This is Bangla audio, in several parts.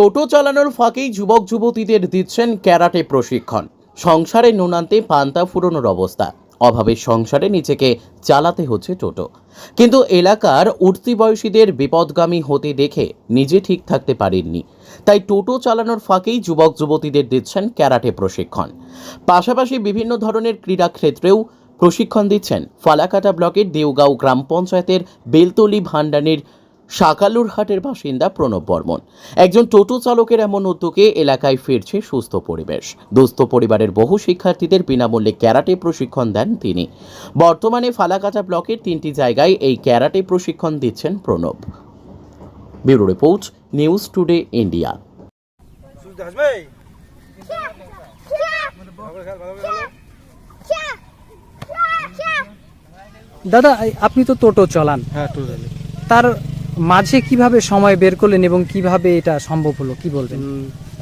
টোটো চালানোর ফাঁকেই যুবক যুবতীদের দিচ্ছেন ক্যারাটে প্রশিক্ষণ। সংসারে নুনান্তে পান্তা ফুরোনোর অবস্থা। অভাবের সংসারে নিজেকে চালাতে হচ্ছে টোটো। কিন্তু এলাকার উঠতি বয়সীদের বিপদগামী হতে দেখে নিজে ঠিক থাকতে পারেননি। তাই টোটো চালানোর ফাঁকেই যুবক যুবতীদের দিচ্ছেন ক্যারাটে প্রশিক্ষণ। পাশাপাশি বিভিন্ন ধরনের ক্রীড়াক্ষেত্রেও প্রশিক্ষণ দিচ্ছেন ফালাকাটা ব্লকের দেওগাঁও গ্রাম পঞ্চায়েতের বেলতলি ভান্ডানির শাকালুরহাটের বাসিন্দা প্রণব বর্মন। একজন টোটো চালকের এমন উদ্যোগে এলাকায় ফিরছে সুস্থ পরিবেশ। দুস্থ পরিবারের বহু শিক্ষার্থীদের বিনামূল্যে ক্যারাটে প্রশিক্ষণ দেন তিনি। বর্তমানে ফালাকাটা ব্লকের তিনটি জায়গায় এই ক্যারাটে প্রশিক্ষণ দিচ্ছেন Pranab. Bureau report news today India. দাদা আপনি তো টোটো চালান। হ্যাঁ টোটালি তার মাঝে কীভাবে সময় বের করলেন এবং কীভাবে এটা সম্ভব হলো? কি বলবেন?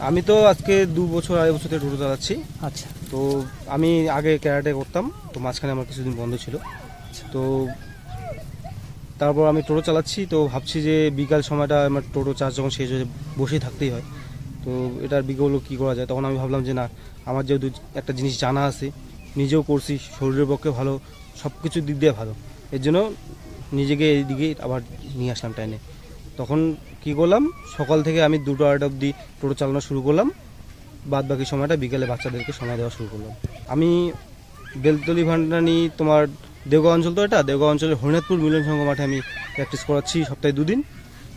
আমি তো আজকে দু বছর আড়াই বছর থেকে টোটো চালাচ্ছি। আচ্ছা। তো আমি আগে ক্যারাটে করতাম তো মাঝখানে আমার কিছুদিন বন্ধ ছিল। তো তারপর আমি টোটো চালাচ্ছি তো ভাবছি যে বিকাল সময়টা আমার টোটো চার্জ যখন শেষ হয়ে বসেই থাকতেই হয়। তো এটার বিকল্প কী করা যায়? তখন আমি ভাবলাম যে না আমার যেহেতু একটা জিনিস জানা আছে নিজেও করছি শরীরের পক্ষে ভালো সব কিছুর দিক দিয়ে ভালো। এর জন্য নিজেকে এইদিকে আবার নিয়ে আসলাম টাইনে তখন কি করলাম? সকাল থেকে আমি দুটো আড়াইটা অবধি টোটো চালানো শুরু করলাম। বাদ বাকি সময়টা বিকেলে বাচ্চাদেরকে সময় দেওয়া শুরু করলাম। আমি বেলতলি ভান্ডানি তোমার দেওগাঁও অঞ্চল তো এটা? দেওগাঁও অঞ্চলের হরিনাথপুর মিলন সংঘ মাঠে আমি প্র্যাকটিস করাচ্ছি সপ্তাহে দুদিন।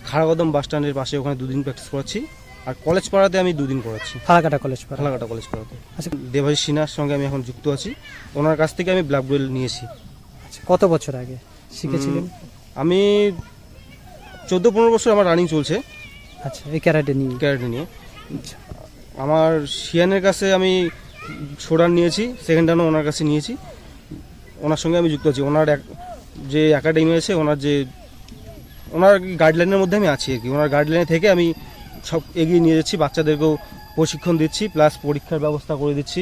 খাড়াগদম বাস স্ট্যান্ডের পাশে ওখানে দুদিন প্র্যাকটিস করাচ্ছি। আর কলেজ পাড়াতে আমি দুদিন করাচ্ছি। ফালাকাটা কলেজ পাড়া। ফালাকাটা কলেজ পাড়াতে। আচ্ছা। দেবাশিস সিনহার সঙ্গে আমি এখন যুক্ত আছি। ওনার কাছ থেকে আমি ব্ল্যাক বেল্ট নিয়েছি। আচ্ছা, কত বছর আগে? শিখেছিলেন? আমি চোদ্দ পনেরো বছর আমার রানিং চলছে। আচ্ছা এই ক্যারাটে নিয়ে। ক্যারেটে নিয়ে। আচ্ছা। আমার শিয়ানের কাছে আমি সোডান নিয়েছি সেকেন্ড রানও ওনার কাছে নিয়েছি। ওনার সঙ্গে আমি যুক্ত আছি। ওনার যে একাডেমি আছে ওনার যে ওনার গাইডলাইনের মধ্যে আমি আছি আর কি। ওনার গাইডলাইনে থেকে আমি সব এগিয়ে নিয়ে যাচ্ছি। বাচ্চাদেরকেও প্রশিক্ষণ দিচ্ছি প্লাস পরীক্ষার ব্যবস্থা করে দিচ্ছি।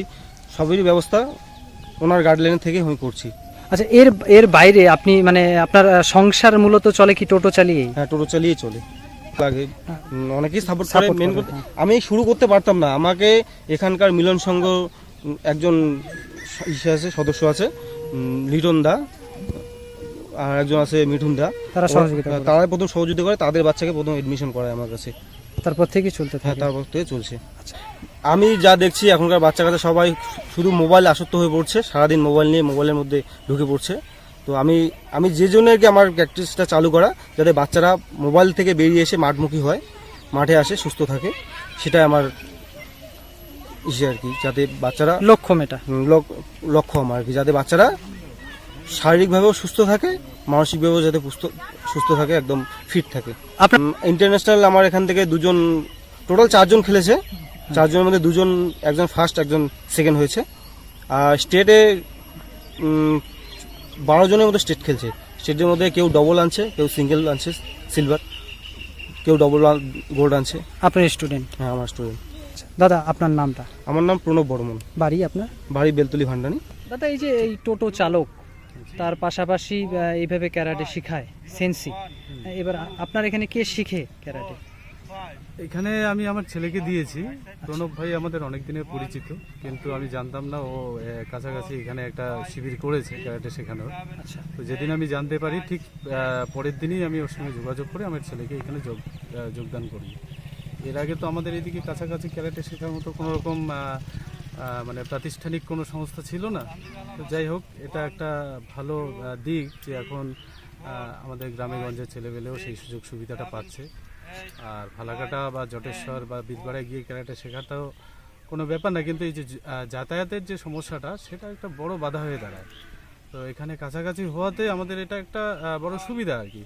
সবেরই ব্যবস্থা ওনার গাইডলাইনের থেকে আমি করছি। আচ্ছা এর এর বাইরে আপনি মানে আপনার সংসার মূলত চলে কি টোটো চালিয়ে হ্যাঁ টোটো চালিয়ে চলে। লাগে। অনেকেই সাপোর্ট করে মেন হ্যাঁ। আমি শুরু করতে পারতাম না। আমাকে এখানকার মিলন সংঘ একজন আছে সদস্য আছে লিটন দা আর একজন আছে মিঠুন দা। তারা সহযোগিতা তারা প্রথম সহযোগিতা করে তাদের বাচ্চাকে প্রথম এডমিশন করায় আমার কাছে। তারপর থেকে চলতে হ্যাঁ থাকে। তারপর থেকে চলছে। আচ্ছা। আমি যা দেখছি এখনকার বাচ্চা কাচ্চা সবাই শুধু মোবাইল আসক্ত হয়ে পড়ছে সারাদিন মোবাইল নিয়ে মোবাইলের মধ্যে ঢুকে পড়ছে। তো আমি আমি যে জন্য আর কি আমার প্র্যাকটিসটা চালু করা যাতে বাচ্চারা মোবাইল থেকে বেরিয়ে এসে মাঠমুখী হয় মাঠে আসে সুস্থ থাকে সেটাই আমার ইসে আর কি যাতে বাচ্চারা লক্ষ্য মেটা। লক- লক্ষ্য আমার আর কি যাতে বাচ্চারা শারীরিকভাবেও সুস্থ থাকে মানসিকভাবেও যাতে সুস্থ থাকে একদম ফিট থাকে। আপনার ইন্টারন্যাশনাল আমার এখান থেকে দুজন টোটাল চারজন খেলেছে। চারজনের মধ্যে দুজন একজন ফার্স্ট একজন সেকেন্ড হয়েছে। আর স্টেটে বারো জনের মধ্যে স্টেট খেলছে। স্টেটের মধ্যে কেউ ডবল আনছে কেউ সিঙ্গেল আনছে সিলভার কেউ ডবল গোল্ড আনছে। আপনার স্টুডেন্ট হ্যাঁ আমার স্টুডেন্ট দাদা আপনার নামটা? আমার নাম প্রণব বর্মন। বাড়ি আপনার? বাড়ি বেলতলি ভান্ডানি দাদা এই যে এই টোটো চালক তার পাশাপাশি এইভাবে ক্যারাটে শেখায় সেন্সি। এবার আপনার এখানে কে শিখে ক্যারাটে? এখানে আমি আমার ছেলেকে দিয়েছি। প্রণব ভাই আমাদের অনেক দিনের পরিচিত কিন্তু আমি জানতাম না ও কাছাকাছি এখানে একটা শিবির করেছে ক্যারাটে শেখানোর। আচ্ছা। তো যেদিন আমি জানতে পারি ঠিক পরের দিনই আমি ওর সঙ্গে যোগাযোগ করে আমার ছেলেকে এখানে যোগ যোগদান করি। এর আগে তো আমাদের এদিকে কাছাকাছি ক্যারাটে শেখার মতো কোনো রকম আহ, আহ, মানে প্রাতিষ্ঠানিক কোনো সংস্থা ছিল না। তো যাই হোক, এটা একটা ভালো দিক যে এখন আমাদের গ্রামে গঞ্জের ছেলেবেলেও সেই সুযোগ সুবিধাটা পাচ্ছে। আর ফালাকাটা বা জটেশ্বর বা বীরপাড়ায় গিয়ে ক্যারাটে শেখাটাও কোনো ব্যাপার না, কিন্তু এই যে যাতায়াতের যে সমস্যাটা, সেটা একটা বড় বাধা হয়ে দাঁড়ায়। তো এখানে কাছাকাছি হওয়াতে আমাদের এটা একটা বড় সুবিধা আর কি।